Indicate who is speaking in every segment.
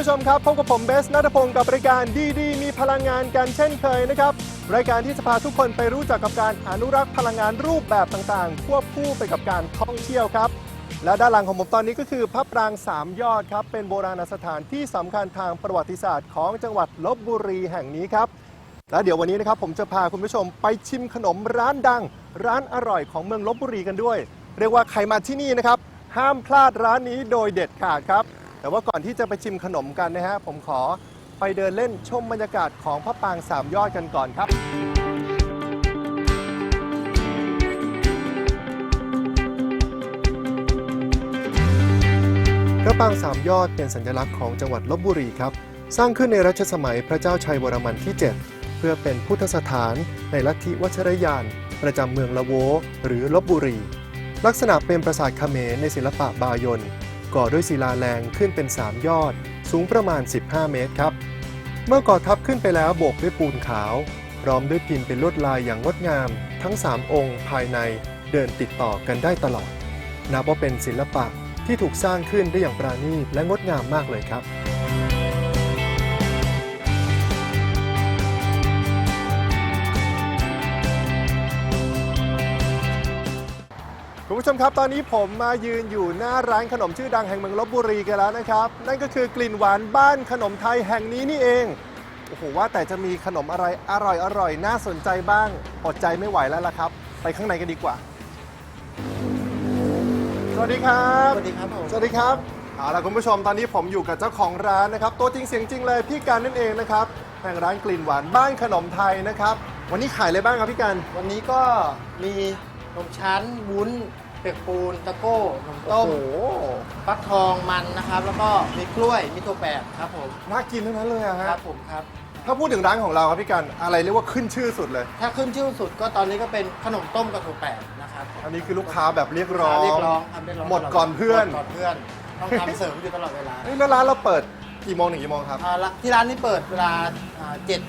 Speaker 1: ผู้ชมครับพบกับผมเบสนัทพงศ์กับรายการดีดีมีพลังงานกันเช่นเคยนะครับรายการที่จะพาทุกคนไปรู้จักกับการอนุรักษ์พลังงานรูปแบบต่างๆ ควบคู่ไปกับการท่องเที่ยวครับ และด้านหลังของผมตอนนี้ก็คือพระปรางสามยอดครับเป็นโบราณสถานที่สำคัญทางประวัติศาสตร์ของจังหวัดลบบุรีแห่งนี้ครับและเดี๋ยววันนี้นะครับผมจะพาคุณผู้ชมไปชิมขนมร้านดัง ร้านอร่อยของเมืองลบบุรีกันด้วย เรียกว่าใครมาที่นี่นะครับห้ามพลาดร้านนี้โดยเด็ดขาดครับ แต่ว่าก่อนที่จะไปชิมขนมกันนะฮะ ผมขอไปเดินเล่นชมบรรยากาศของพระปางสามยอดกันก่อนครับ พระปางสามยอดเป็นสัญลักษณ์ของจังหวัดลบบุรีครับ สร้างขึ้นในรัชสมัยพระเจ้าชัยวรมันที่ 7 เพื่อเป็นพุทธสถานในลัทธิวัชรยาน ประจำเมืองละโวหรือลบบุรี ลักษณะเป็นปราสาทเขมรในศิลปะบายน ก่อด้วยศิลาแรงขึ้นเป็น 3 ยอด สูงประมาณ 15 เมตรครับ เมื่อก่อทับขึ้นไปแล้วโบกด้วยปูนขาว พร้อมด้วยพิมพ์เป็นลวดลายอย่างงดงาม ทั้ง 3 องค์ ภายในเดินติดต่อกันได้ตลอด นับว่าเป็นศิลปะที่ถูกสร้างขึ้นได้อย่างปราณีตและงดงามมากเลยครับ ผู้ชมครับตอนนี้ผมมายืนอยู่หน้าร้านขนมชื่อดังแห่งเมืองลบบุรีกันแล้วนะครับ นั่นก็คือกลิ่นหวานบ้านขนมไทยแห่งนี้นี่เองโอ้โหว่าแต่จะมีขนมอะไรอร่อยอร่อยน่าสนใจบ้างอดใจไม่ไหวแล้วล่ะครับ ไปข้างในกันดีกว่า สวัสดีครับ
Speaker 2: สวัสดีครับผม
Speaker 1: สวัสดีครับเอาล่ะคุณผู้ชมตอนนี้ผมอยู่กับเจ้าของร้านนะครับ ตัวจริงเสียงจริงเลยพี่การนั่นเองนะครับแห่งร้านกลิ่นหวานบ้านขนมไทยนะครับ วันนี้ขายอะไรบ้างครับพี่การ
Speaker 2: วันนี้ก็มีนมชั้นวุ้น เปียกปูนตะโก้นมต้ม
Speaker 1: โอ้โห
Speaker 2: ฟักทองมันนะครับ แล้วก็มีกล้วยมีตัวแปดครับผม
Speaker 1: น่ากินทั้งนั้นเลยอะ
Speaker 2: ค
Speaker 1: ฮะ
Speaker 2: รับผมครับ
Speaker 1: ถ้าพูดถึงร้านของเราครับพี่กันอะไรเรียกว่าขึ้นชื่อสุดเลย
Speaker 2: ถ้าขึ้นชื่อสุดก็ตอนนี้ก็เป็นขนมต้มกับถั่วแปดนะครับ
Speaker 1: อันนี้คือลูกค้าแบบเรียกร้อง
Speaker 2: เรียกร้องครับเรียกร้อง
Speaker 1: หมดก่อนเพื่อน
Speaker 2: หมดก่อนเพื่อนต้องทำเสริมอยู่ตลอดเวลา
Speaker 1: เฮ้ยแล้วร้านเราเปิดกี่โมงถึงกี่โมงครับ
Speaker 2: อ่าละที่ร้านนี้เปิดเวลาเจ็ด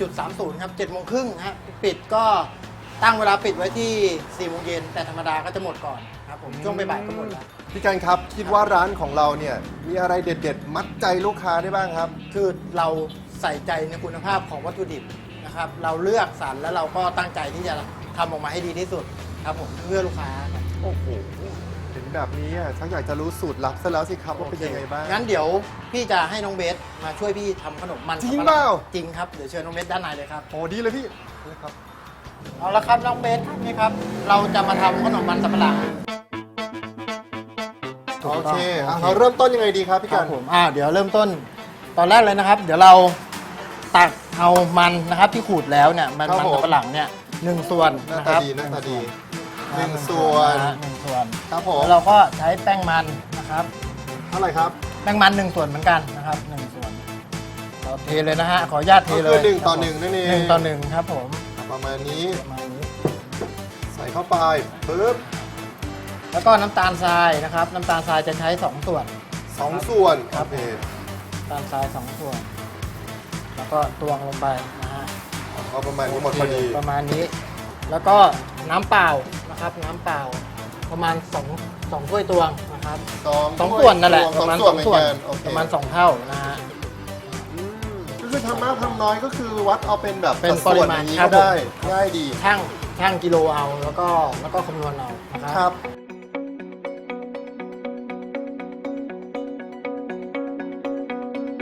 Speaker 2: จุดสามศูนย์ครับเจ็ดโมงครึ่งฮะปิดก็ ตั้งเวลาปิดไว้ที่สี่โมงเย็นแต่ธรรมดาก็จะหมดก่อนครับผมช่วงบ่ายๆก็หมดแล้ว
Speaker 1: พี่กันครับคิดว่าร้านของเราเนี่ยมีอะไรเด็ดๆ มัดใจลูกค้าได้บ้างครับ
Speaker 2: คือเราใส่ใจในคุณภาพของวัตถุดิบนะครับ เราเลือกสรรแล้วเราก็ตั้งใจที่จะทำออกมาให้ดีที่สุดครับผมเพื่อลูกค้าครับ
Speaker 1: โอ้โหเห็นแบบนี้อะชักอยากจะรู้สูตรลับซะแล้วสิครับว่าเป็นยังไงบ้าง
Speaker 2: งั้นเดี๋ยวพี่จะให้น้องเบสมาช่วยพี่ทำขนมมัน
Speaker 1: จริง
Speaker 2: สับ
Speaker 1: เป
Speaker 2: ปะ
Speaker 1: ล่า
Speaker 2: หลัจริงครับเดี๋ยวเชิญน้องเบสด้านในเลยครับ
Speaker 1: โอ้ดีเลยพี่นะครับ
Speaker 2: เอาละครับน้องเบสนี่ครับ เราจะมาทำขนมมันสับปะหลัง
Speaker 1: โอเคอะ
Speaker 2: โอ
Speaker 1: เราเริ่มต้นยังไงดีครับพี่
Speaker 2: ค
Speaker 1: กั
Speaker 2: รั
Speaker 1: น
Speaker 2: บผมอ่าเดี๋ยวเริ่มต้นตอนแรกเลยนะครับ เดี๋ยวเราตักเอามันนะครับที่ขูดแล้วเนี่ยมันมันสับปะหลังเนี่ยหนึ่งส่วน
Speaker 1: หน้า
Speaker 2: นะค
Speaker 1: ตา
Speaker 2: รับ
Speaker 1: ดีหน้าตาดี
Speaker 2: ห
Speaker 1: ห
Speaker 2: นึ่
Speaker 1: นึ่
Speaker 2: ง
Speaker 1: ง
Speaker 2: ส่
Speaker 1: ส่
Speaker 2: ว
Speaker 1: วนน
Speaker 2: นะฮะหนึ่งส่วน
Speaker 1: ครับผม
Speaker 2: แล้วเราก็ใช้แป้งมันนะครับ
Speaker 1: เท่าไหร่ครับ
Speaker 2: แป้งมันหนึ่งส่วนเหมือนกันนะครับหนึ่งส่วนเราเทเลยนะฮะขออนุญาตเท
Speaker 1: ก็
Speaker 2: เล
Speaker 1: คื
Speaker 2: ย
Speaker 1: อหนึ่งต่อ
Speaker 2: ครับ
Speaker 1: หนึ่งนั่นเอง
Speaker 2: หนึ่งต่อหนึ่งครับผม
Speaker 1: ประมาณนี้
Speaker 2: ประมาณนี้
Speaker 1: ใส่เข้าไปปึ๊บ
Speaker 2: แล้วก็น้ำตาลทรายนะครับ น้ำตาลทรายจะใช้สองส่วน
Speaker 1: สองส่วน
Speaker 2: ครับ
Speaker 1: โอเค
Speaker 2: น้ำตาลทรายสองส่วน แล้วก็ตวงลงไปนะฮะ
Speaker 1: เอาประมาณนี้หมดพอดี
Speaker 2: ประมาณนี้ แล้วก็น้ำเปล่านะครับ น้ำเปล่าประมาณสองสองถ้วยตวงนะครับ
Speaker 1: สอง
Speaker 2: สองส่วนนั่นแหละ
Speaker 1: ส
Speaker 2: ป
Speaker 1: อง
Speaker 2: ระมาณ
Speaker 1: ส่
Speaker 2: ส
Speaker 1: วน
Speaker 2: อง
Speaker 1: เหมือน
Speaker 2: ส่วน
Speaker 1: กันโอเค
Speaker 2: ประมาณสองเท่านะฮะ
Speaker 1: อืมก็ คือทำมากทำน้อยก็คือวัดเอาเป็นแบบ
Speaker 2: เป็น
Speaker 1: สัดส่วน
Speaker 2: ปริมาณ
Speaker 1: อย่างนี้
Speaker 2: ครั
Speaker 1: ก็
Speaker 2: บผม
Speaker 1: ได้ง่ายดี
Speaker 2: ช่างช่างกิโลเอาแล้วก็แล้วก็คำนวณเอานะค
Speaker 1: ครับรับ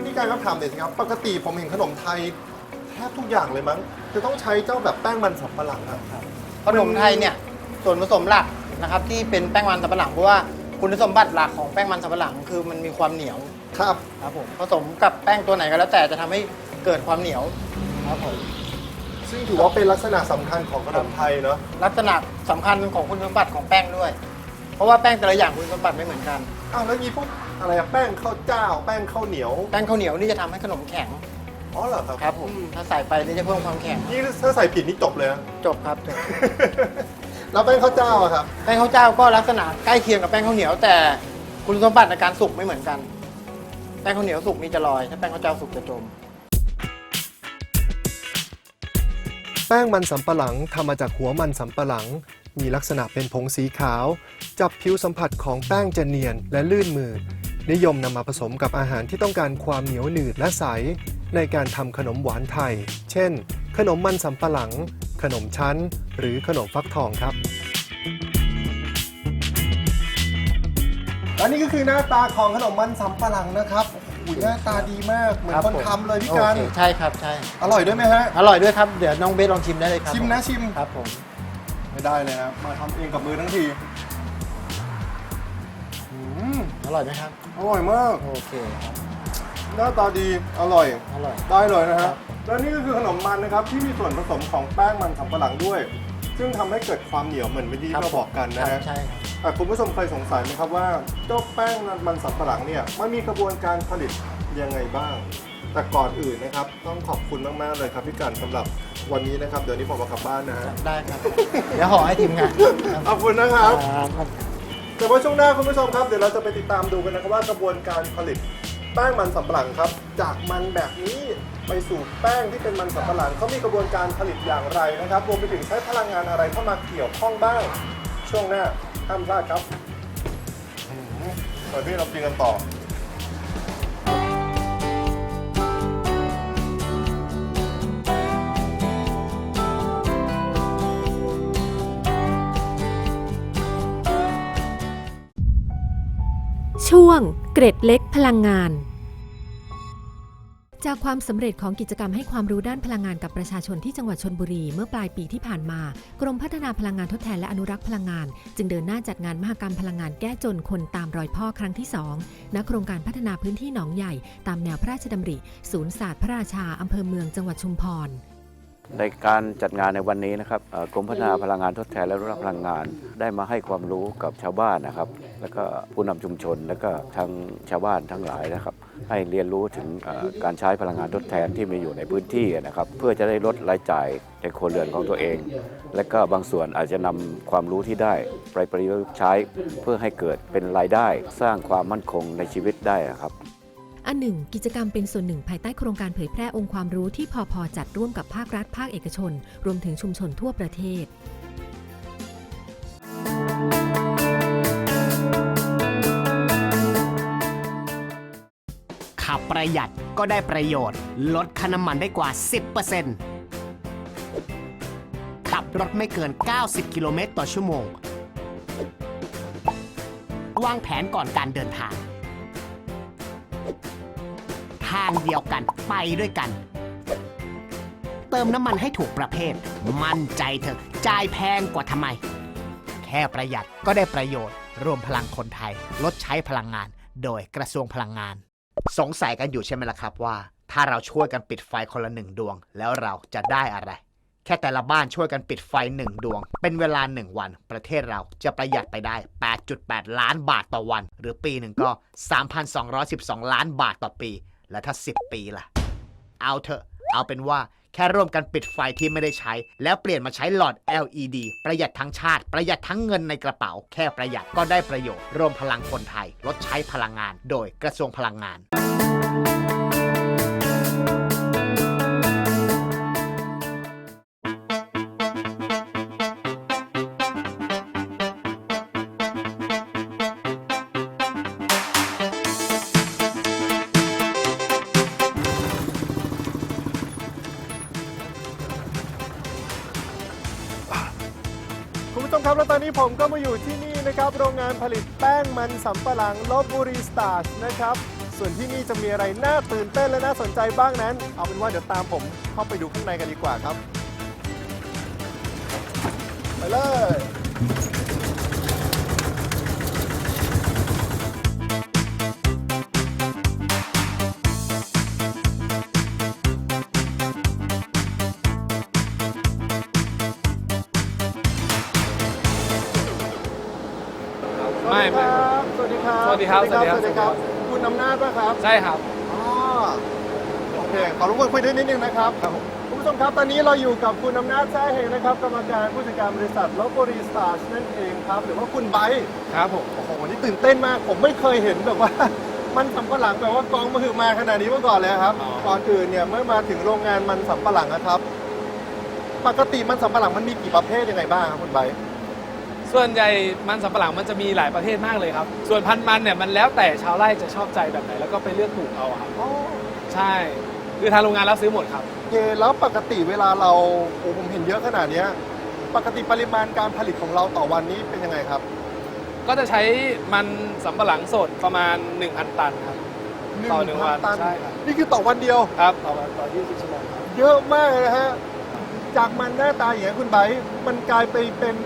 Speaker 1: พี่การครับถามเด็ดสิครับ ปกติผมเห็นขนมไทยแทบทุกอย่างเลยมั้ง จะต้องใช้เจ้าแบบแป้งมันสำปะหลังอะ
Speaker 2: ขนมไทยเนี่ยส่วนผสมหลักนะครับที่เป็นแป้งมันสับปะหลังเพราะว่าคุณสมบัติหลักของแป้งมันสับปะหลังคือมันมีความเหนียว
Speaker 1: ครับ
Speaker 2: ครับผมผสมกับแป้งตัวไหนก็แล้วแต่จะทำให้เกิดความเหนียวครับผม
Speaker 1: ซึ่งถือว่าเป็นลักษณะสำคัญของขนมไทยเนาะ
Speaker 2: ลักษณะสำคัญของคุณสมบัติของแป้งด้วย เพราะว่าแป้งแต่ละอย่างคุณสมบัติไม่เหมือนกัน
Speaker 1: อ้าวแล้วมีพวกอะไรอะแป้งข้าวเจ้า แป้งข้าวเหนียว
Speaker 2: แป้งข้าวเหนียวนี่จะทำให้ขนมแข็ง
Speaker 1: อ๋อเหรอครับ
Speaker 2: ครับผม
Speaker 1: อื
Speaker 2: ถ้าใส่ไปนี่จะเพิ่มความแข็ง
Speaker 1: นี่ถ้าใส่ผิดนี่จบเลยนะ
Speaker 2: จบครับจบ
Speaker 1: แล้วแป้งข้าวเจ้าอะครับ
Speaker 2: แป้งข้าวเจ้าก็ลักษณะใกล้เคียงกับแป้งข้าวเหนียวแต่คุณสมบัติในการสุกไม่เหมือนกันแป้งข้าวเหนียวสุกนี่จะลอย ถ้าแป้งข้าวเจ้าสุกจะจม
Speaker 1: แป้งมันสำปะหลังทำมาจากหัวมันสำปะหลัง มีลักษณะเป็นผงสีขาว จับผิวสัมผัสของแป้งจะเนียนและลื่นมือ นิยมนำมาผสมกับอาหารที่ต้องการความเหนียวหนืดและใส ในการทำขนมหวานไทย เช่น ขนมมันสำปะหลัง ขนมชั้น หรือขนมฟักทองครับ และนี่ก็คือหน้าตาของขนมมันสำปะหลังนะครับโอ้โหหน้าตาดีมากเหมือน
Speaker 2: ครับ
Speaker 1: คน
Speaker 2: ผม
Speaker 1: ทำเลยพี่การ
Speaker 2: โอเคใช่ครับใช่
Speaker 1: อร่อยด้วยไหมฮะ
Speaker 2: อร่อยด้วยครับเดี๋ยวน้องเบสลองชิมได้เลยครับ
Speaker 1: ชิมนะชิม
Speaker 2: ครับผม
Speaker 1: ไม่ได้เลยนะมาทำเองกับมือทั้งทีอืม
Speaker 2: อร่อยไหมครับ
Speaker 1: อร่อยมาก
Speaker 2: โอเคครับ
Speaker 1: หน้าตาดีอร่อย
Speaker 2: อร่อย
Speaker 1: ได้เลยนะ
Speaker 2: ครั
Speaker 1: ฮะ
Speaker 2: บ
Speaker 1: และนี่ก็คือขนมมันนะครับที่มีส่วนผสมของแป้งมันสำปะหลังด้วย ซึ่งทำให้เกิดความเหนียวเหมือนที่
Speaker 2: ครับ
Speaker 1: เราบอกกันนะ
Speaker 2: ครั
Speaker 1: ฮะ
Speaker 2: บใช่ครับ
Speaker 1: แต่คุณผู้ชมเคยสงสัยไหมครับว่าเจ้าแป้งมันสำปะหลังเนี่ยมันมีกระบวนการผลิตยังไงบ้าง แต่ก่อนอื่นนะครับ ต้องขอบคุณมาก ๆ เลยครับพี่กันสำหรับวันนี้นะครับ เดี๋ยวนี้ผมเอากลับบ้านนะฮะ
Speaker 2: ได้ครับ เดี๋ยวห่อให้ทีมงาน
Speaker 1: ขอบคุณนะครับ
Speaker 2: ครับ
Speaker 1: แต่ว่าช่วงหน้าคุณผู้ชมครับ เดี๋ยวเราจะไปติดตามดูกันนะครับว่ากระบวนการผลิต แป้งมันสำปะหลังครับ จากมันแบบนี้ไปสู่แป้งที่เป็นมันสำปะหลังเขามีกระบวนการผลิตอย่างไรนะครับรวมไปถึงใช้พลังงานอะไรเข้ามาเกี่ยวข้องบ้าง ช่วงหน้าห้ามพลาดครับเปิดพี่เรากินกันต่อ
Speaker 3: ช่วง เกร็ดเล็กพลังงาน
Speaker 4: จากความสำเร็จของกิจกรรมให้ความรู้ด้านพลังงานกับประชาชนที่จังหวัดชนบุรี เมื่อปลายปีที่ผ่านมา กรมพัฒนาพลังงานทดแทนและอนุรักษ์พลังงาน จึงเดินหน้าจัดงานมหกรรมพลังงานแก้จนคนตามรอยพ่อครั้งที่ 2 ณ โครงการพัฒนาพื้นที่หนองใหญ่ ตามแนวพระราชดำริ ศูนย์ศาสตร์พระราชาอำเภอเมืองจังหวัดชุมพร
Speaker 5: ในการจัดงานในวันนี้นะครับกรมพัฒนาพลังงานทดแทนและรักพลังงาน ได้มาให้ความรู้กับชาวบ้านนะครับ แล้วก็ผู้นำชุมชน แล้วก็ทางชาวบ้านทั้งหลายนะครับ ให้เรียนรู้ถึงการใช้พลังงานทดแทนที่มีอยู่ในพื้นที่นะครับ เพื่อจะได้ลดรายจ่ายในครัวเรือนของตัวเอง และก็บางส่วนอาจจะนำความรู้ที่ได้ไปประยุกต์ใช้เพื่อให้เกิดเป็นรายได้สร้างความมั่นคงในชีวิตได้ครับ
Speaker 4: อันหนึ่งกิจกรรมเป็นส่วนหนึ่งภายใต้โครงการเผยแพร่องค์ความรู้ที่พอพอจัดร่วมกับภาครัฐภาคเอกชน รวมถึงชุมชนทั่วประเทศ
Speaker 6: ขับประหยัดก็ได้ประโยชน์ ลดค่าน้ำมันได้กว่า 10%ขับรถไม่เกิน 90 กิโลเมตรต่อชั่วโมง วางแผนก่อนการเดินทางางเดียวกัน ไปด้วยกัน เติมน้ำมันให้ถูกประเภท มั่นใจเถอะจ่ายแพงกว่าทำไม แค่ประหยัดก็ได้ประโยชน์ รวมพลังคนไทย ลดใช้พลังงาน โดยกระทรวงพลังงาน สงสัยกันอยู่ใช่ไหมล่ะครับว่า ถ้าเราช่วยกันปิดไฟคนละหนึ่งดวง แล้วเราจะได้อะไรแค่แต่ละบ้านช่วยกันปิดไฟหนึ่งดวง เป็นเวลาหนึ่งวัน ประเทศเราจะประหยัดไปได้ 8.8 ล้านบาทต่อวัน หรือปีหนึ่งก็ 3,212 ล้านบาทต่อปี และถ้า 10 ปีล่ะ เอาเถอะ เอาเป็นว่าแค่ร่วมกันปิดไฟที่ไม่ได้ใช้ แล้วเปลี่ยนมาใช้หลอด LED ประหยัดทั้งชาติ ประหยัดทั้งเงินในกระเป๋า แค่ประหยัดก็ได้ประโยชน์ รวมพลังคนไทย ลดใช้พลังงาน โดยกระทรวงพลังงาน
Speaker 1: นี้ผมก็มาอยู่ที่นี่นะครับ โรงงานผลิตแป้งมันสำปะหลังลบบุรีสตาร์ชนะครับ ส่วนที่นี่จะมีอะไรน่าตื่นเต้นและน่าสนใจบ้างนั้น เอาเป็นว่าเดี๋ยวตามผมเข้าไปดูข้างในกันดีกว่าครับ ไปเลย
Speaker 7: ดีครับ
Speaker 1: สวัสดี
Speaker 7: สวัสดี
Speaker 1: ค
Speaker 7: ครั
Speaker 1: รับบคุณอำนาจป่ะครับ
Speaker 7: ใช่ครับ
Speaker 1: อ๋อ โอเค ขอรบกวนคุยด้วยนิดนึงนะครับคุณผู้ชมครับ ตอนนี้เราอยู่กับคุณอำนาจแท้เฮงนะครับ กรรมการผู้จัดการบริษัทลบรีสตาร์นั่นเองครับ หรือว่าคุณไบร์ท
Speaker 7: ครับผม
Speaker 1: โอ้โห วันนี้ตื่นเต้นมาก ผมไม่เคยเห็นแบบว่า มันสำปะหลังแบบว่ากองมือมาขนาดนี้มาก่อนเลยครับ ก่อนอื่นเนี่ยเมื่อมาถึงโรงงานมันสำปะหลังนะครับ ปกติมันสำปะหลังมันมีกี่ประเภทยังไงบ้างครับคุณไบร์ท
Speaker 7: ส่วนใหญ่มันสำปะหลังมันจะมีหลายประเภทมากเลยครับ ส่วนพันธุ์มันเนี่ยมันแล้วแต่ชาวไร่จะชอบใจแบบไหนแล้วก็ไปเลือกปลูกเอาอะครับ
Speaker 1: อ๋อ
Speaker 7: ใช่ คือทางโรงงานรับซื้อหมดครับ
Speaker 1: โอเคแล้วปกติเวลาเราโอ้ผมเห็นเยอะขนาดเนี้ยปกติปริมาณการผลิตของเราต่อวันนี้เป็นยังไงครับ
Speaker 7: ก็จะใช้มันสำปะหลังสดประมาณ 1,000 ตันครับ ต่อหนึ่งวัน
Speaker 1: ตัน
Speaker 7: ใช่ครับ
Speaker 1: นี่คือต่อวันเดียว
Speaker 7: ครับต่อวันต่อ20ชั่วโมงครับ
Speaker 1: เยอะมากเลยนะฮะ จากมันหน้าตาอย่างนี้ยคุณไบร์ทมันกลายไปเป็น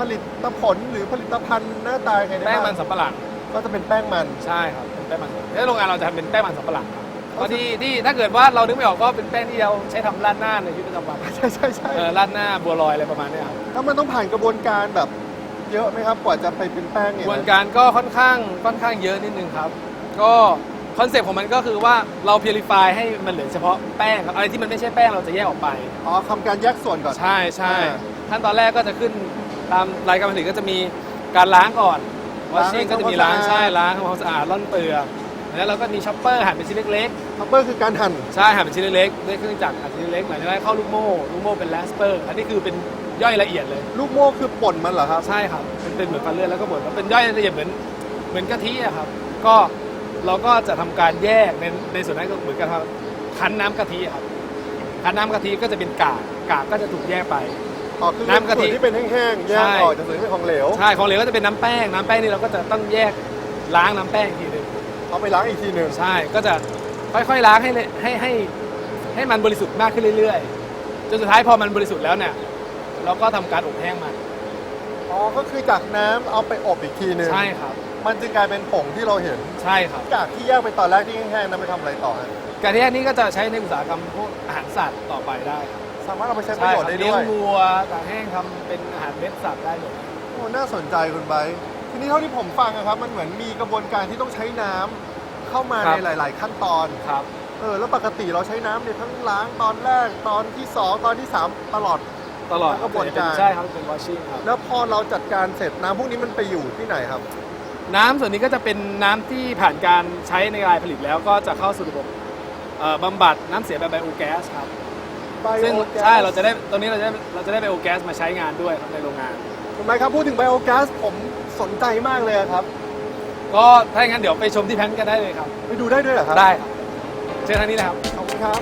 Speaker 1: ผลิตผลหรือผลิตภัณฑ์หน้าตายังไงได้
Speaker 7: แป้ง
Speaker 1: บ้าง
Speaker 7: มันสำปะหลัง
Speaker 1: ก็จะเป็นแป้งมัน
Speaker 7: ใช่ครับเป็นแป้งมันสดแล้วโรงงานเราจะทำเป็นแป้งมันสำปะหลังครับก็ที่ที่ถ้าเกิดว่าเรานึกไม่ออกก็เป็นแป้งที่เราใช้ทำราดหน้าในชีวิตประจำวัน
Speaker 1: ใช่ใช่ใช่
Speaker 7: เออราดหน้าบัวลอยอะไรประมาณเนี้ยครับ
Speaker 1: แล้วมันต้องผ่านกระบวนการแบบเยอะไหมครับกว่าจะไปเป็นแป้ง
Speaker 7: ก
Speaker 1: เนี่ย
Speaker 7: ระบวนการก็ค่อนข้างค่อนข้างเยอะนิดนึงครับ ก็คอนเซ็ปต์ของมันก็คือว่าเราพิลิฟายให้มันเหลือเฉพาะแป้งครับอะไรที่มันไม่ใช่แป้งเราจะแยกออกไป
Speaker 1: อ๋อทำการแยกส่วนก่อน
Speaker 7: ใช่ใช่
Speaker 1: อ่า
Speaker 7: ขั้นตอนแรกก็จะขึ้น ตามรายการผลิตก็จะมีการล้างก่อนวอชชิ่ง
Speaker 1: ล้างให้
Speaker 7: ก็จะมีล้าง
Speaker 1: ทำความสะอาด
Speaker 7: ใช่ล้างทำความสะอาดร่อนเปลือกแล้วเราก็มีช็อปเปอร์หั่นเป็นชิ้นเล็ก
Speaker 1: ทัพเปอร์คือการหั่น
Speaker 7: ๆใช่หั่นเป็นชิ้นเล็กๆด้วยเครื่องจักรหั่นชิ้นเล็กๆหลังจากนั้นเข้าลูกโม่ลูกโม่เป็นแลสเปอร์ อันนี้คือเป็นย่อยละเอียดเลย
Speaker 1: ลูกโม่คือป่นมันเหรอครับ
Speaker 7: ใช่ครับเป็นเป็นเหมือนฟันเลือดแล้วก็บดแล้วเป็นย่อยละเอียดเหมือนเหมือนกะทิอะครับ ก็เราก็จะทำการแยกในในส่วนนั้นก็เหมือนกับคั้นน้ำกะทิอะครับคั้นน้ำกะทิก็จะเป็นกากกากก็จะถูกแยกไป
Speaker 1: อ๋อคือ
Speaker 7: น้ำกะทิ
Speaker 1: ส่วนที่เป็นแห้งๆแยก
Speaker 7: ใช่
Speaker 1: ออกจากส่วนที่เป็นของเหลว
Speaker 7: ใช่ของเหลวก็จะเป็นน้ำแป้งน้ำแป้งนี่เราก็จะต้องแยกล้างน้ำแป้งอีกทีหนึ่ง
Speaker 1: เอาไปล้างอีกทีหนึ่ง
Speaker 7: ใช่ก็จะค่อยๆล้างให้เลยให้ให้ให้มันบริสุทธิ์มากขึ้นเรื่อยๆจนสุดท้ายพอมันบริสุทธิ์แล้วเนี่ย เราก็ทำการอบแห้งมัน
Speaker 1: อ๋อก็คือจากน้ำเอาไปอบอีกทีหนึ่ง
Speaker 7: ใช่ครับ
Speaker 1: มันจึงกลายเป็นผงที่เราเห็น
Speaker 7: ใช่ครับ
Speaker 1: จากที่แยกไปตอนแรกที่แห้งๆนั้นไปทำอะไรต่อฮะ
Speaker 7: การที่นี้ก็จะใช้ในอุตสาหกรรมพวกอาหารสัตว์ต่อไปได้ครับ
Speaker 1: สามารถเอาไปใช้ประ
Speaker 7: ใช่
Speaker 1: โย
Speaker 7: ค
Speaker 1: ช
Speaker 7: รับ
Speaker 1: น์ได้
Speaker 7: เลี้ย
Speaker 1: ด้
Speaker 7: ง
Speaker 1: วย
Speaker 7: วัวตากแห้งทำเป็นอาหารเม็ดสัตว์ได้หมด
Speaker 1: โอ้น่าสนใจคุณไบร์ททีนี้เท่าที่ผมฟังอะครับ มันเหมือนมีกระบวนการที่ต้องใช้น้ำเข้ามา
Speaker 7: ครั
Speaker 1: ใน
Speaker 7: บ
Speaker 1: หลาย ๆ ขั้นตอน
Speaker 7: ครับ
Speaker 1: เออแล้วปกติเราใช้น้ำเนี่ยทั้งล้างตอนแรกตอนที่สองตอนที่สามตลอด
Speaker 7: ตลอด
Speaker 1: แล้วกระบวนการ
Speaker 7: ใช่ครับเป็นวอชชิ่งครับ
Speaker 1: แล้วพอเราจัดการเสร็จน้ำพวกนี้มันไปอยู่ที่ไหนครับ
Speaker 7: น้ำส่วนนี้ก็จะเป็นน้ำที่ผ่านการใช้ในรายผลิตแล้วก็จะเข้าสู่ระบบเอ่อบำบัดน้ำเสียแบบไบโอแก๊สครับ ซึ่ง
Speaker 1: Biogas
Speaker 7: ใช่เราจะได้ตรงนี้เราจะได้เราจะได้ไบโอแก๊สมาใช้งานด้วยครับในโรงงาน
Speaker 1: คุณไบร์ทครับพูดถึงไบโอแก๊สผมสนใจมากเลยอะครับ
Speaker 7: ก็ถ้าอย่างนั้นเดี๋ยวไปชมที่แพลนกันได้เลยครับ
Speaker 1: ไปดูได้ด้วยเหรอครับ
Speaker 7: ได้ครับเชิญทางนี้นะครับ
Speaker 1: ขอบคุณครับ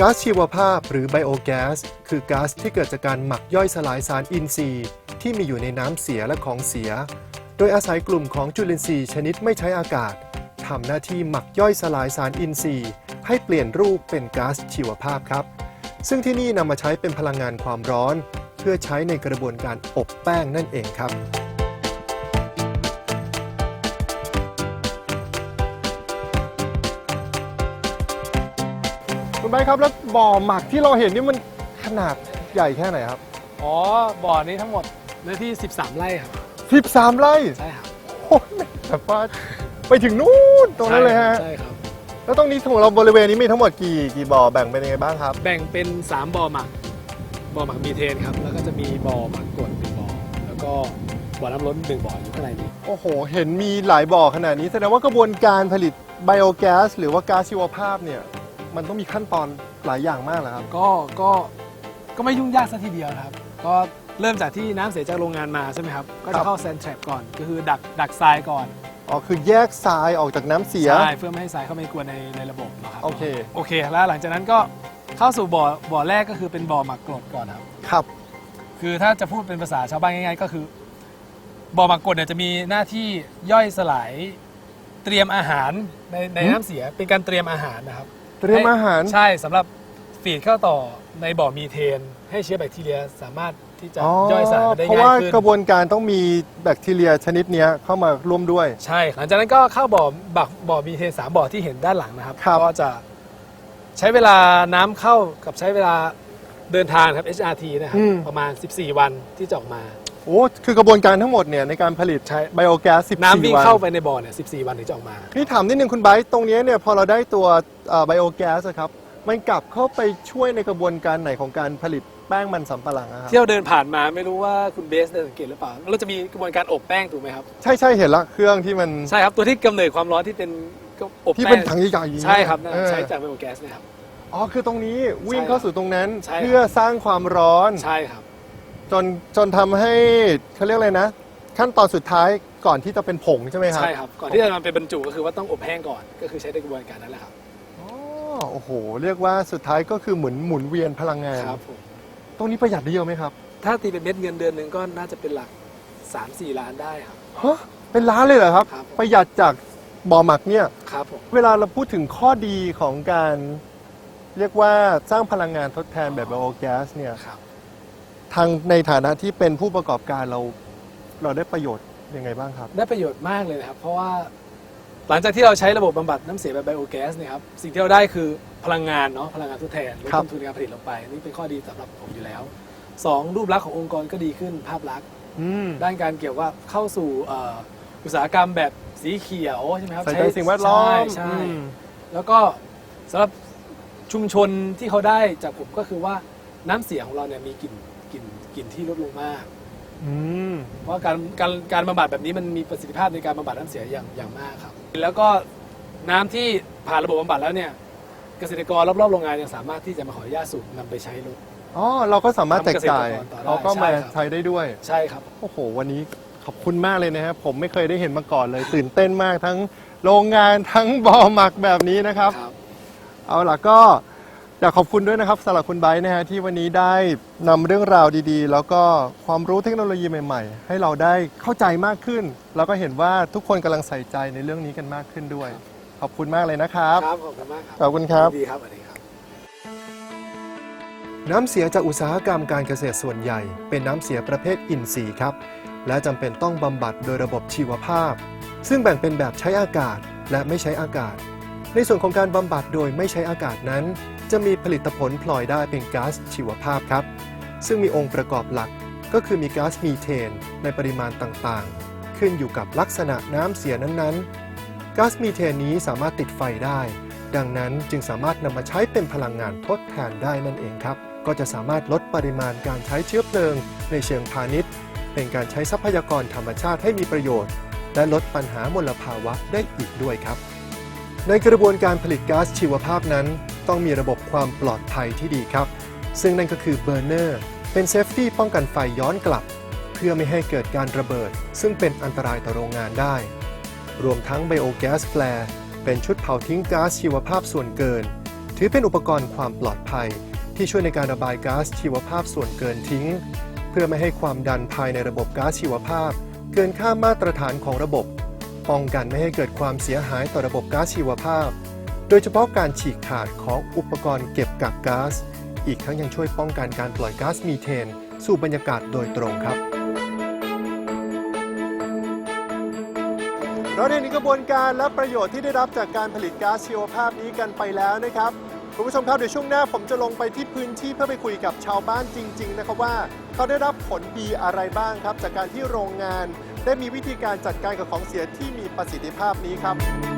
Speaker 1: ก๊าซชีวภาพหรือไบโอแก๊สคือก๊าซที่เกิดจากการหมักย่อยสลายสารอินทรีย์ ที่มีอยู่ในน้ำเสียและของเสีย โดยอาศัยกลุ่มของจุลินทรีย์ชนิดไม่ใช้อากาศทำหน้าที่หมักย่อยสลายสารอินทรีย์ ให้เปลี่ยนรูปเป็นก๊าซชีวภาพครับ ซึ่งที่นี่นำมาใช้เป็นพลังงานความร้อน เพื่อใช้ในกระบวนการอบแป้งนั่นเองครับคุณไบครับแล้วบ่อหมักที่เราเห็นนี่มันขนาดใหญ่แค่ไหนครับ
Speaker 7: อ๋อ บ่อนี้ทั้งหมด เนื้อที่ 13 ไร่ครับ
Speaker 1: 13 ไร่
Speaker 7: ใช่ครับ
Speaker 1: โอ้ยแบบว่าไปถึงนู่นตรงนั้นเลยฮะ
Speaker 7: ใช่ครับ
Speaker 1: แล้วตรงนี้ของเราบริเวณนี้มีทั้งหมดกี่กี่บ่อแบ่งเป็นยังไงบ้างครับ
Speaker 7: แบ่งเป็น 3บ่อหมักบ่อหมักมีเทนครับ แล้วก็จะมีบ่อหมักกรดหนึ่งบ่อแล้วก็บ่อน้ำล้นหนึ่งบ่ออยู่ข้างในนี้
Speaker 1: โอ้โห เห็นมีหลายบ่อขนาดนี้แสดงว่ากระบวนการผลิตไบโอแก๊สหรือว่าก๊าซชีวภาพเนี่ย มันต้องมีขั้นตอนหลายอย่างมากเหรอครับ
Speaker 7: ก็ก็ก็ไม่ยุ่งยากซะทีเดียวนะครับ ก็ เริ่มจากที่น้ำเสียจากโรงงานมาใช่ไหมครับ ก็
Speaker 1: ครั
Speaker 7: จะ
Speaker 1: บ
Speaker 7: เข้าแซนแทรปก่อน ก็คือดักดักทรายก่อน
Speaker 1: อ๋อคือแยกทรายออกจากน้ำเสีย
Speaker 7: ใช่ เพื่อไม่ให้ทรายเข้าไปกวนในในระบบนะครับ
Speaker 1: โอเค
Speaker 7: โอเค แล้วหลังจากนั้นก็เข้าสู่บ่อบ่อแรกก็คือเป็นบ่อหมักกรดก่อนครับ
Speaker 1: ครับ
Speaker 7: คือถ้าจะพูดเป็นภาษาชาวบ้านง่ายๆ ก็คือบ่อหมักกรดเนี่ยจะมีหน้าที่ย่อยสลายเตรียมอาหารในใน
Speaker 1: หืม
Speaker 7: น้ำเสียเป็นการเตรียมอาหารนะครับ
Speaker 1: เตรียมอาหาร
Speaker 7: ใช่สำหรับ ฟีดเข้าต่อในบ่อมีเทน ให้เชื้อแบคทีเรียสามารถที่จะ
Speaker 1: อ๋อย่
Speaker 7: อยสลายมันได้
Speaker 1: เพราะ
Speaker 7: ง่า
Speaker 1: ว่าย
Speaker 7: ขึ้น
Speaker 1: กระบวนการต้องมีแบคทีเรียชนิดเนี้ยเข้ามาร่วมด้วย
Speaker 7: ใช่ หลังจากนั้นก็เข้าบ่อบักบ่อมีเทนสามบ่อที่เห็นด้านหลังนะครับ
Speaker 1: ครับ
Speaker 7: ก็จะใช้เวลาน้ำเข้ากับใช้เวลาเดินทางครับ HRT นะครับ
Speaker 1: อืม
Speaker 7: ประมาณ 14 วันที่จะออกมา
Speaker 1: โอ้คือกระบวนการทั้งหมดเนี่ยในการผลิต
Speaker 7: ใช่
Speaker 1: ไบโอแก๊ส14
Speaker 7: น้ำวิ่ง
Speaker 1: วัน
Speaker 7: เข้าไปในบ่อเนี่ย 14 วันถึงจะออกมา
Speaker 1: นี่ถามนิดนึงคุณไบร์ทตรงเนี้ยเนี่ยพอเราได้ตัวไบโอแก๊สครับ มันกลับเข้าไปช่วยในกระบวนการไหนของการผลิตแป้งมันสำปะหลังอะครับ
Speaker 7: ที่เราเดินผ่านมาไม่รู้ว่าคุณเบสได้สังเกตหรือเปล่าเราจะมีกระบวนการอบแป้งถูกไหมครับ
Speaker 1: ใช่ใช่เห็นละเครื่องที่มัน
Speaker 7: ใช่ครับตัวที่กำเนิดความร้อนที่เป็นก็อบ
Speaker 1: ที่
Speaker 7: แป้
Speaker 1: เป็น
Speaker 7: ง
Speaker 1: ถังใหญ่ๆอย่างนี้
Speaker 7: ใช่ครับนั่น
Speaker 1: เออ
Speaker 7: ใช้จากไบโอแก๊สเนะครับ
Speaker 1: อ๋อคือตรงนี้วิ่ง
Speaker 7: ใช่
Speaker 1: เข้าสู่ตรงนั้น
Speaker 7: ใช่ครับ
Speaker 1: เพื่อสร้างความร้อน
Speaker 7: ใช่ครับ
Speaker 1: จนจนทำให้เขาเรียกอะไรนะ ขั้นตอนสุดท้ายก่อนที่จะเป็นผงใช่ไหมครับ
Speaker 7: ใช่ครับ ก่อนที่จะนำไปบรรจุก็คือว่าต้องอบแห้งก่อน ก็คือใช้ในกระบวนการนั้นแหละครับ
Speaker 1: อ๋อ โอ้โห เรียกว่าสุดท้ายก็คือหมุนหมุนเวียนพลังงาน
Speaker 7: ครับผม
Speaker 1: ตรงนี้ประหยัดได้เยอะไหมครับ
Speaker 7: ถ้าตีเป็นเม็ดเงินเดือนหนึ่งก็น่าจะเป็นหลัก 3-4 ล้านได้ครับ
Speaker 1: ฮะ เป็นล้านเลยเหรอครับ
Speaker 7: ครับ
Speaker 1: ประหยัดจากบ่อหมักเนี่ย
Speaker 7: ครับผม
Speaker 1: เวลาเราพูดถึงข้อดีของการ เรียกว่าสร้างพลังงานทดแทนแบบไบโอแก๊สเนี่ย
Speaker 7: ครับ
Speaker 1: ทางในฐานะที่เป็นผู้ประกอบการเรา เราได้ประโยชน์ยังไงบ้างครับ
Speaker 7: ได้ประโยชน์มากเลยนะครับ เพราะว่า หลังจากที่เราใช้ระบบบำบัดน้ำเสียแบบไบโอแก๊สเนี่ยครับสิ่งที่เราได้คือพลังงานเนาะพลังงานทดแทนลด
Speaker 1: ครับ
Speaker 7: ต้นทุนการผลิตลงไป นี่เป็นข้อดีสำหรับผมอยู่แล้วสองรูปลักษณ์ขององค์กรก็ดีขึ้นภาพลักษณ์
Speaker 1: อืม
Speaker 7: ด้านการเกี่ยวว่าเข้าสู่เอ่ออุตสาหกรรมแบบสีเขียวใช่ไหมครับ
Speaker 1: ใส่ใจสิ่งแวดล้อม
Speaker 7: ใช่ใช่
Speaker 1: อืม
Speaker 7: แล้วก็สำหรับชุมชนที่เขาได้จากผมก็คือว่าน้ำเสียของเราเนี่ยมีกลิ่นกลิ่นกลิ่นที่ลดลงมาก
Speaker 1: อืม
Speaker 7: เพราะการการการบำบัดแบบนี้มันมีประสิทธิภาพในการบำบัดน้ำเสียอย่างอย่างมากครับ แล้วก็น้ำที่ผ่านระบบบำบัดแล้วเนี่ย เกษตรกรรอบๆโรงงานยังสามารถที่จะมาขออนุญาตสูบนำไปใช้ลด
Speaker 1: อ๋อเราก็สามารถแจกจ่าย
Speaker 7: ทำเกษตรกรต่อได้
Speaker 1: เราก็มา
Speaker 7: ใช่ครับ
Speaker 1: ใช้ได้ด้วย
Speaker 7: ใช่ครับ
Speaker 1: โอ้โห วันนี้ขอบคุณมากเลยนะครับผมไม่เคยได้เห็นมาก่อนเลย ตื่นเต้นมากทั้งโรงงานทั้งบ่อหมักแบบนี้นะครับ
Speaker 7: ครับ
Speaker 1: เอาล่ะก็ อยากขอบคุณด้วยนะครับสำหรับคุณไบร์ทนะฮะที่วันนี้ได้นำเรื่องราวดีๆ แล้วก็ความรู้เทคโนโลยีใหม่ๆ ให้เราได้เข้าใจมากขึ้น แล้วก็เห็นว่าทุกคนกำลังใส่ใจในเรื่องนี้กันมากขึ้นด้วย ขอบคุณมากเลยนะครับ
Speaker 7: ครับขอบคุณมากครับ
Speaker 1: ขอบคุณครับ
Speaker 7: ดีครับสวัสดีครับ
Speaker 1: น้ำเสียจากอุตสาหกรรมการเกษตรส่วนใหญ่ เป็นน้ำเสียประเภทอินทรีย์ครับ และจำเป็นต้องบำบัดโดยระบบชีวภาพ ซึ่งแบ่งเป็นแบบใช้อากาศและไม่ใช้อากาศ ในส่วนของการบำบัดโดยไม่ใช้อากาศนั้น จะมีผลิตผลพลอยได้เป็นก๊าซชีวภาพครับ ซึ่งมีองค์ประกอบหลักก็คือมีก๊าซมีเทนในปริมาณต่างๆ ขึ้นอยู่กับลักษณะน้ำเสียนั้นๆ ก๊าซมีเทนนี้สามารถติดไฟได้ ดังนั้นจึงสามารถนำมาใช้เป็นพลังงานทดแทนได้นั่นเองครับ ก็จะสามารถลดปริมาณการใช้เชื้อเพลิง ในเชิงพาณิชย์ เป็นการใช้ทรัพยากรธรรมชาติให้มีประโยชน์ และลดปัญหามลภาวะได้อีกด้วยครับ ในกระบวนการผลิตก๊าซชีวภาพนั้น ต้องมีระบบความปลอดภัยที่ดีครับ ซึ่งนั่นก็คือเบอร์เนอร์เป็นเซฟตี้ป้องกันไฟย้อนกลับ เพื่อไม่ให้เกิดการระเบิด ซึ่งเป็นอันตรายต่อโรงงานได้ รวมทั้งไบโอแก๊สแฟร์เป็นชุดเผาทิ้งก๊าซชีวภาพส่วนเกิน ถือเป็นอุปกรณ์ความปลอดภัย ที่ช่วยในการระบายก๊าซชีวภาพส่วนเกินทิ้ง เพื่อไม่ให้ความดันภายในระบบก๊าซชีวภาพ เกินค่ามาตรฐานของระบบ ป้องกันไม่ให้เกิดความเสียหายต่อระบบก๊าซชีวภาพ โดยเฉพาะการฉีกขาดของอุปกรณ์เก็บกักก๊าซ อีกทั้งยังช่วยป้องกันการปล่อยก๊าซมีเทน สู่บรรยากาศโดยตรงครับ เราได้เห็นกระบวนการและประโยชน์ที่ได้รับจากการผลิตก๊าซชีวภาพนี้กันไปแล้วนะครับ คุณผู้ชมครับเดี๋ยวช่วงหน้าผมจะลงไปที่พื้นที่เพื่อไปคุยกับชาวบ้านจริง ๆ นะครับว่า เขาได้รับผลดีอะไรบ้างครับ จากการที่โรงงาน ได้มีวิธีการจัดการกับของเสียที่มีประสิทธิภาพนี้ครับ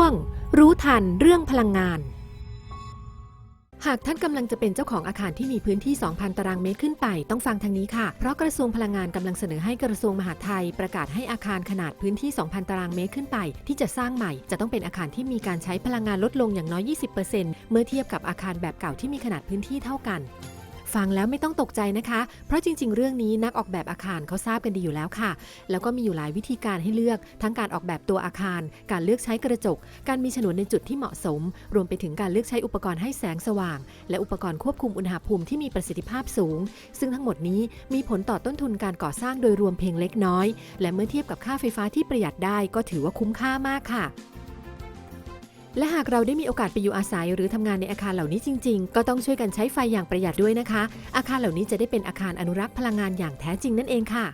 Speaker 4: วง รู้ทันเรื่องพลังงาน หากท่านกำลังจะเป็นเจ้าของอาคารที่มีพื้นที่ 2,000 ตารางเมตรขึ้นไป ต้องฟังทางนี้ค่ะ เพราะกระทรวงพลังงานกำลังเสนอให้กระทรวงมหาดไทย ประกาศให้อาคารขนาดพื้นที่ 2,000 ตารางเมตรขึ้นไป ที่จะสร้างใหม่ จะต้องเป็นอาคารที่มีการใช้พลังงานลดลงอย่างน้อย 20%เมื่อเทียบกับอาคารแบบเก่าที่มีขนาดพื้นที่เท่ากัน ฟังแล้วไม่ต้องตกใจนะคะ เพราะจริง ๆ เรื่องนี้นักออกแบบอาคารเขาทราบกันดีอยู่แล้วค่ะ แล้วก็มีอยู่หลายวิธีการให้เลือก ทั้งการออกแบบตัวอาคาร การเลือกใช้กระจก การมีฉนวนในจุดที่เหมาะสม รวมไปถึงการเลือกใช้อุปกรณ์ให้แสงสว่าง และอุปกรณ์ควบคุมอุณหภูมิที่มีประสิทธิภาพสูง ซึ่งทั้งหมดนี้มีผลต่อต้นทุนการก่อสร้างโดยรวมเพียงเล็กน้อย และเมื่อเทียบกับค่าไฟฟ้าที่ประหยัดได้ก็ถือว่าคุ้มค่ามากค่ะ และหากเราได้มีโอกาสไปอยู่อาศัย หรือทำงานในอาคารเหล่านี้จริง ๆ ก็ต้องช่วยกันใช้ไฟอย่างประหยัดด้วยนะคะ อาคารเหล่านี้จะได้เป็นอาคารอนุรักษ์พลังงานอย่างแท้จริงนั่นเองค่ะ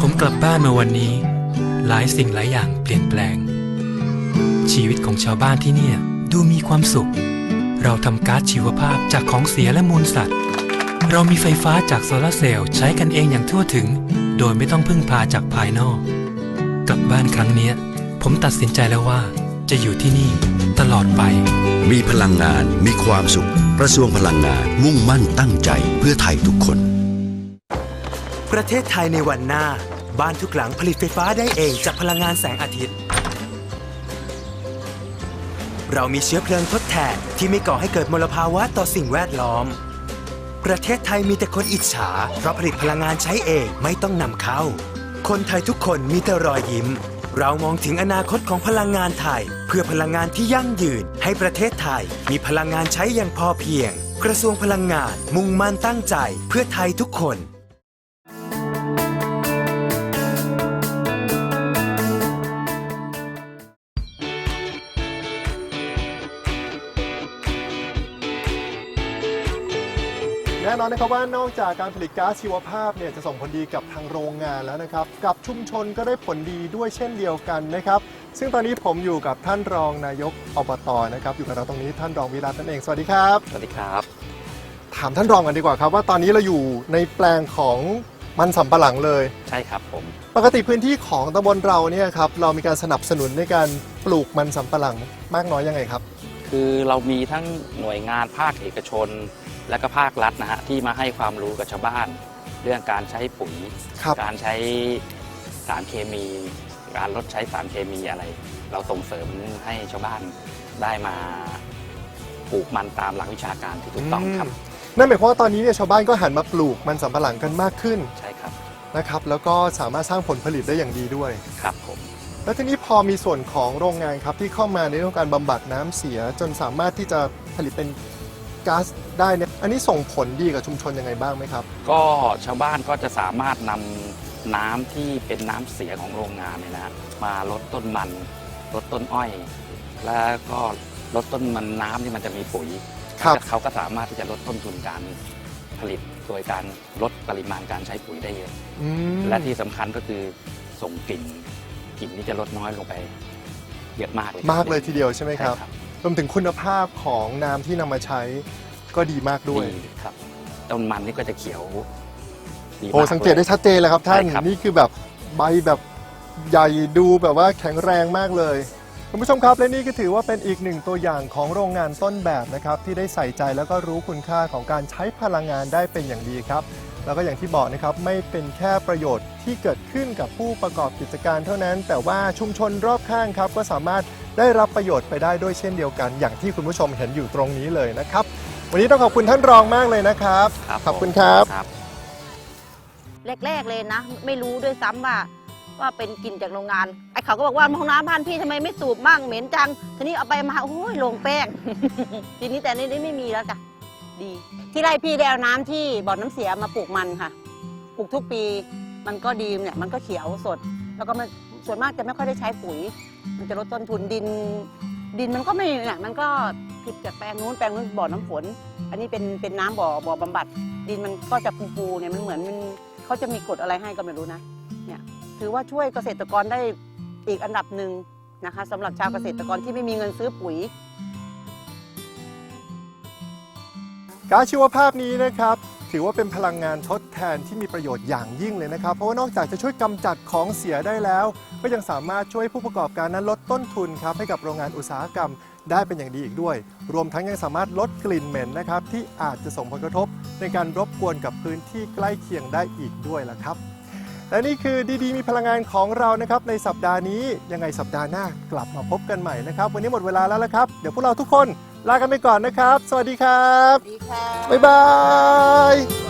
Speaker 8: ผมกลับบ้านมาวันนี้ หลายสิ่งหลายอย่างเปลี่ยนแปลง ชีวิตของชาวบ้านที่เนี่ยดูมีความสุข เราทำก๊าซชีวภาพจากของเสียและมูลสัตว์ เรามีไฟฟ้าจากโซลาร์เซลล์ใช้กันเองอย่างทั่วถึง โดยไม่ต้องพึ่งพาจากภายนอก กลับบ้านครั้งเนี้ยผมตัดสินใจแล้วว่า จะอยู่ที่นี่ตลอดไป
Speaker 9: มีพลังงานมีความสุข กระทรวงพลังงานมุ่งมั่นตั้งใจเพื่อไทยทุกคน
Speaker 8: ประเทศไทยในวันหน้า บ้านทุกหลังผลิตไฟฟ้าได้เองจากพลังงานแสงอาทิตย์ เรามีเชื้อเพลิงทดแทนที่ไม่ก่อให้เกิดมลภาวะต่อสิ่งแวดล้อม ประเทศไทยมีแต่คนอิจฉา เพราะผลิตพลังงานใช้เองไม่ต้องนำเข้า คนไทยทุกคนมีแต่รอยยิ้ม เรามองถึงอนาคตของพลังงานไทย เพื่อพลังงานที่ยั่งยืน ให้ประเทศไทย มีพลังงานใช้อย่างพอเพียง กระทรวงพลังงานมุ่งมั่นตั้งใจ เพื่อไทยทุกคน
Speaker 1: แน่นอนนะครับว่านอกจากการผลิตก๊าซชีวภาพเนี่ยจะส่งผลดีกับทางโรงงานแล้วนะครับ กับชุมชนก็ได้ผลดีด้วยเช่นเดียวกันนะครับ ซึ่งตอนนี้ผมอยู่กับท่านรองนายกอบตนะครับ อยู่กับเราตรงนี้ท่านรองวิรัตนั่นเองสวัสดีครับ
Speaker 5: สวัสดีครับ
Speaker 1: ถามท่านรองกันดีกว่าครับ ว่าตอนนี้เราอยู่ในแปลงของมันสำปะหลังเลย
Speaker 5: ใช่ครับผม
Speaker 1: ปกติพื้นที่ของตำบลเราเนี่ยครับเรามีการสนับสนุนในการปลูกมันสำปะหลังมากน้อยยังไงครับ
Speaker 10: คือเรามีทั้งหน่วยงานภาคเอกชน และก็ภาครัฐนะฮะที่มาให้ความรู้กับชาวบ้าน เรื่องการใช้ปุ๋ย
Speaker 1: ครับ
Speaker 10: การใช้สารเคมี การลดใช้สารเคมีอะไร เราส่งเสริมให้ชาวบ้านได้มาปลูกมันตามหลักวิชาการที่ถูกต้องครับ
Speaker 1: นั่นหมายความว่าตอนนี้เนี่ยชาวบ้านก็หันมาปลูกมันสำปะหลังกันมากขึ้น
Speaker 10: ใช่ครับ
Speaker 1: นะครับ แล้วก็สามารถสร้างผลผลิตได้อย่างดีด้วย
Speaker 10: ครับผม
Speaker 1: แล้วทีนี้พอมีส่วนของโรงงานครับที่เข้ามาในเรื่องการบำบัดน้ำเสียจนสามารถที่จะผลิตเป็น ก๊าซได้เนี่ยอันนี้ส่งผลดีกับชุมชนยังไงบ้างไหมครับ
Speaker 10: ก็ชาวบ้านก็จะสามารถนำน้ำที่เป็นน้ำเสียของโรงงานเนี่ยนะฮะมาลดต้นมันลดต้นอ้อย แล้วก็ลดต้นมันน้ำที่มันจะมีปุ๋ย
Speaker 1: ครับ
Speaker 10: เขาก็สามารถที่จะลดต้นทุนการผลิตโดยการลดปริมาณการใช้ปุ๋ยได้เยอะ
Speaker 1: อืม
Speaker 10: และที่สำคัญก็คือส่งกลิ่นกลิ่นที่จะลดน้อยลงไป เยอะมากเลย
Speaker 1: มากเลยทีเดียวใช่ไหมครับ
Speaker 10: ใช่ค รับ
Speaker 1: รวมถึงคุณภาพของน้ำที่นำมาใช้ก็ดีมากด้วย
Speaker 10: ดีครับ ต้นมันนี่ก็จะเขียวดีมาก
Speaker 1: โอ้สังเกตได้ชัดเจนเลยครับท่าน
Speaker 10: ใช่ครับ
Speaker 1: นี่คือแบบใบแบบใหญ่ดูแบบว่าแข็งแรงมากเลย คุณผู้ชมครับและนี่ก็ถือว่าเป็นอีกหนึ่งตัวอย่างของโรงงานต้นแบบนะครับ ที่ได้ใส่ใจแล้วก็รู้คุณค่าของการใช้พลังงานได้เป็นอย่างดีครับ แล้วก็อย่างที่บอกนะครับไม่เป็นแค่ประโยชน์ที่เกิดขึ้นกับผู้ประกอบกิจการเท่านั้น แต่ว่าชุมชนรอบข้างครับก็สามารถได้รับประโยชน์ไปได้ด้วยเช่นเดียวกัน อย่างที่คุณผู้ชมเห็นอยู่ตรงนี้เลยนะครับ วันนี้ต้องขอบคุณท่านรองมากเลยนะครับ
Speaker 10: ครับ
Speaker 1: ขอบคุณครับ
Speaker 10: ครับ
Speaker 11: แรกๆเลยนะ ไม่รู้ด้วยซ้ำว่า ว่าเป็นกลิ่นจากโรงงานไอ้เขาก็บอกว่าห้องน้ำบ้านพี่ทำไมไม่สูบมั่งเหม็นจังทีนี้เอาไปมาโอ้ยโรงแป้ง ทีนี้แต่นี่นี่ไม่มีแล้วจ้ะ ดี ที่ไร่พี่ได้เอาน้ำที่บ่อน้ำเสียมาปลูกมันค่ะ ปลูกทุกปีมันก็ดีเนี่ยมันก็เขียวสด แล้วก็มันส่วนมากจะไม่ค่อยได้ใช้ปุ๋ย มันจะลดต้นทุนดิน ดินมันก็ไม่เนี่ยมันก็ผิดจากแปลงนู้นแปลงนู้นบ่อน้ำฝน อันนี้เป็นเป็นน้ำบ่อบ่อบำบัด ดินมันก็จะฟูๆเนี่ยมันเหมือนมันเขาจะมีกฎอะไรให้ก็ไม่รู้นะเนี่ยถือว่าช่วยเกษตรกรได้อีกอันดับหนึ่งนะคะสำหรับชาวเกษตรกรที่ไม่มีเงินซื้อปุ๋ย
Speaker 1: ก๊าซชีวภาพนี้นะครับถือว่าเป็นพลังงานทดแทนที่มีประโยชน์อย่างยิ่งเลยนะครับ เพราะว่านอกจากจะช่วยกำจัดของเสียได้แล้ว ก็ยังสามารถช่วยผู้ประกอบการนั้นลดต้นทุนครับให้กับโรงงานอุตสาหกรรมได้เป็นอย่างดีอีกด้วย รวมทั้งยังสามารถลดกลิ่นเหม็นนะครับที่อาจจะส่งผลกระทบ ในการรบกวนกับพื้นที่ใกล้เคียงได้อีกด้วยละครับและนี่คือดีๆมีพลังงานของเรานะครับในสัปดาห์นี้ยังไงสัปดาห์หน้ากลับมาพบกันใหม่นะครับ วันนี้หมดเวลาแล้วละครับ เดี๋ยวพวกเราทุกคน ลากันไปก่อนนะครับ สวัสดีครับ
Speaker 11: ดีค่ะ
Speaker 1: บ๊ายบาย